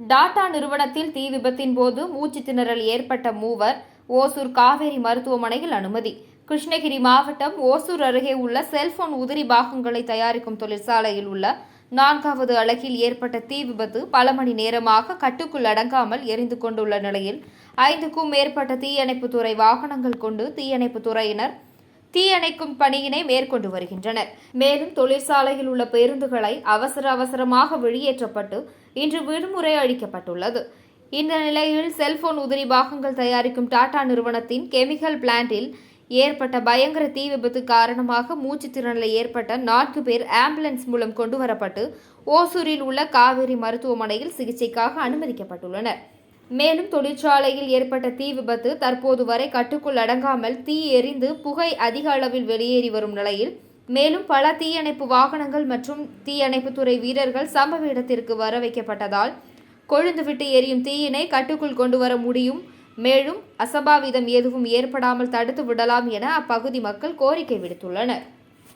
டாடா நிறுவனத்தில் தீ விபத்தின் போது மூச்சு திணறல் ஏற்பட்ட மூவர் ஓசூர் காவேரி மருத்துவமனையில் அனுமதி. கிருஷ்ணகிரி மாவட்டம் ஓசூர் அருகே உள்ள செல்போன் உதிரி பாகங்களை தயாரிக்கும் தொழிற்சாலையில் உள்ள நான்காவது அழகில் ஏற்பட்ட தீ விபத்து பல மணி நேரமாக கட்டுக்குள் அடங்காமல் எரிந்து கொண்டுள்ள நிலையில் ஐந்துக்கும் மேற்பட்ட தீயணைப்புத்துறை வாகனங்கள் கொண்டு தீயணைப்புத் துறையினர் தீயணைக்கும் பணியினை மேற்கொண்டு வருகின்றனர். மேலும் தொழிற்சாலையில் உள்ள பேருந்துகளை அவசர அவசரமாக வெளியேற்றப்பட்டு இன்று விடுமுறை அளிக்கப்பட்டுள்ளது. இந்த நிலையில் செல்போன் உதிரி பாகங்கள் தயாரிக்கும் டாடா நிறுவனத்தின் கெமிக்கல் பிளான்ட்டில் ஏற்பட்ட பயங்கர தீ விபத்து காரணமாக மூச்சு திறனில் ஏற்பட்ட நான்கு பேர் ஆம்புலன்ஸ் மூலம் கொண்டு வரப்பட்டு ஓசூரில் உள்ள காவேரி மருத்துவமனையில் சிகிச்சைக்காக அனுமதிக்கப்பட்டுள்ளனர். மேலும் தொழிற்சாலையில் ஏற்பட்ட தீ விபத்து தற்போது வரை கட்டுக்குள் அடங்காமல் தீ எரிந்து புகை அதிக அளவில் வெளியேறி வரும் நிலையில் மேலும் பல தீயணைப்பு வாகனங்கள் மற்றும் தீயணைப்புத்துறை வீரர்கள் சம்பவ இடத்திற்கு வர வைக்கப்பட்டதால் கொழுந்துவிட்டு எரியும் தீயினை கட்டுக்குள் கொண்டு வர முடியும். மேலும் அசம்பாவிதம் எதுவும் ஏற்படாமல் தடுத்து விடலாம் என அப்பகுதி மக்கள் கோரிக்கை விடுத்துள்ளனர்.